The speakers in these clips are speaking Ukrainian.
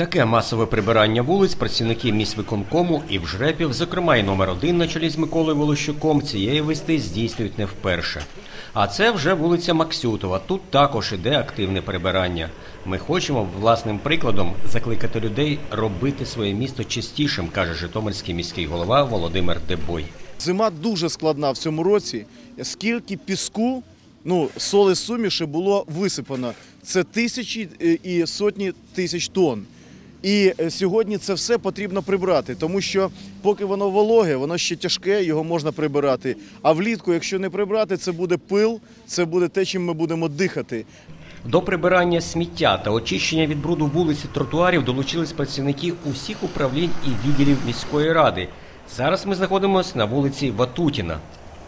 Таке масове прибирання вулиць працівники міськвиконкому і в Жрепів, зокрема і номер один на чолі з Миколою Волощуком, цієї вести здійснюють не вперше. А це вже вулиця Максютова. Тут також іде активне прибирання. Ми хочемо власним прикладом закликати людей робити своє місто чистішим, каже Житомирський міський голова Володимир Дебой. Зима дуже складна в цьому році. Скільки піску, ну, соли суміші було висипано. Це тисячі е, і сотні тисяч тонн. І е, сьогодні це все потрібно прибрати, тому що поки воно вологе, воно ще тяжке, його можна прибирати. А влітку, якщо не прибрати, це буде пил, це буде те, чим ми будемо дихати. До прибирання сміття та очищення від бруду вулиць і тротуарів долучились працівники усіх управлінь і відділів міської ради. Зараз ми знаходимося на вулиці Ватутіна.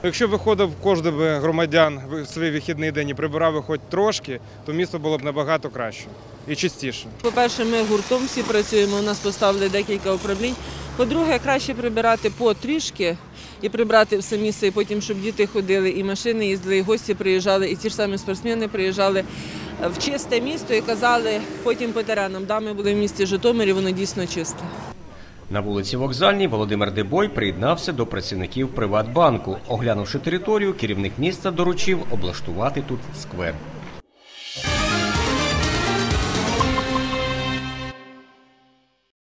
Якщо виходив кожен громадян в свій вихідний день і прибирав би хоч трошки, то місто було б набагато краще і чистіше. По-перше, ми гуртом всі працюємо, у нас поставили декілька управлінь. По-друге, краще прибирати потрішки і прибрати все місце, і потім, щоб діти ходили, і машини їздили, і гості приїжджали, і ті ж самі спортсмени приїжджали в чисте місто і казали потім по теренам, да, ми були в місті Житомирі, воно дійсно чисте. На вулиці Вокзальній Володимир Дебой приєднався до працівників Приватбанку. Оглянувши територію, керівник міста доручив облаштувати тут сквер.